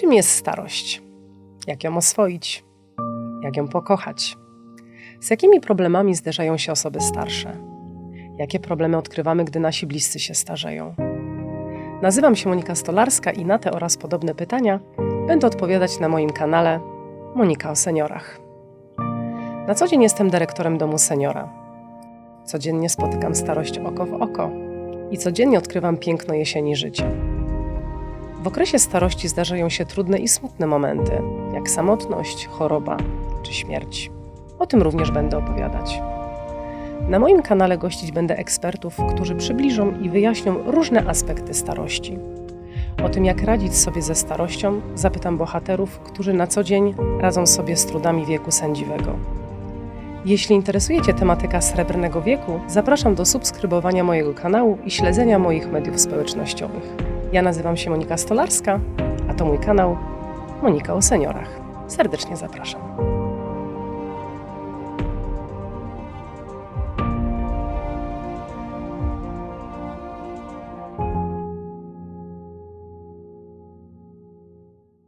Czym jest starość? Jak ją oswoić? Jak ją pokochać? Z jakimi problemami zderzają się osoby starsze? Jakie problemy odkrywamy, gdy nasi bliscy się starzeją? Nazywam się Monika Stolarska i na te oraz podobne pytania będę odpowiadać na moim kanale Monika o seniorach. Na co dzień jestem dyrektorem domu seniora. Codziennie spotykam starość oko w oko i codziennie odkrywam piękno jesieni życia. W okresie starości zdarzają się trudne i smutne momenty, jak samotność, choroba czy śmierć. O tym również będę opowiadać. Na moim kanale gościć będę ekspertów, którzy przybliżą i wyjaśnią różne aspekty starości. O tym, jak radzić sobie ze starością, zapytam bohaterów, którzy na co dzień radzą sobie z trudami wieku sędziwego. Jeśli interesuje Cię tematyka srebrnego wieku, zapraszam do subskrybowania mojego kanału i śledzenia moich mediów społecznościowych. Ja nazywam się Monika Stolarska, a to mój kanał Monika o seniorach. Serdecznie zapraszam.